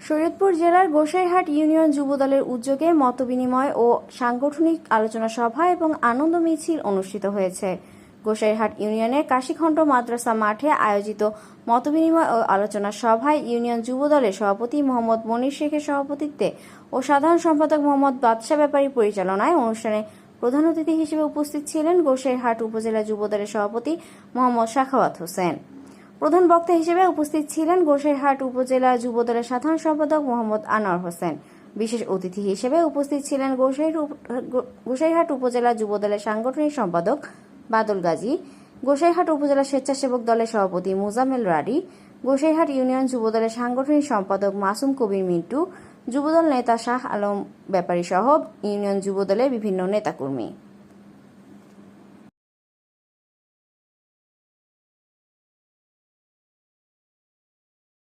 শরীয়তপুর জেলার গোসাইহাট ইউনিয়ন যুবদলের উদ্যোগে মতবিনিময় ও সাংগঠনিক আলোচনা সভা এবং আনন্দ মিছিল অনুষ্ঠিত হয়েছে। গোসাইহাট ইউনিয়নের কাশীখণ্ড মাদ্রাসা মাঠে আয়োজিত মতবিনিময় ও আলোচনা সভায় ইউনিয়ন যুবদলের সভাপতি মোহাম্মদ মনির শেখের সভাপতিত্বে ও সাধারণ সম্পাদক মোহাম্মদ বাদশা ব্যাপারী পরিচালনায় অনুষ্ঠানে প্রধান অতিথি হিসেবে উপস্থিত ছিলেন গোসাইহাট উপজেলা যুবদলের সভাপতি মোহাম্মদ শাখাওয়াত হোসেন। প্রধান বক্তা হিসেবে উপস্থিত ছিলেন গোসাইরহাট উপজেলা যুবদলের সাধারণ সম্পাদক মোহাম্মদ আনোয়ার হোসেন। বিশেষ অতিথি হিসেবে উপস্থিত ছিলেন গোসাইর উপ- গো- গোসাইরহাট উপজেলা যুবদলের সাংগঠনিক সম্পাদক বাদল গাজী গোসাইরহাট উপজেলা স্বেচ্ছাসেবক দলের সভাপতি মুজাম্মেল রাডি গোসাইরহাট ইউনিয়ন যুবদলের সাংগঠনিক সম্পাদক মাসুম কবির মিন্টু যুবদল নেতা শাহ আলম ব্যাপারী সহ ইউনিয়ন যুবদলের বিভিন্ন নেতাকর্মী।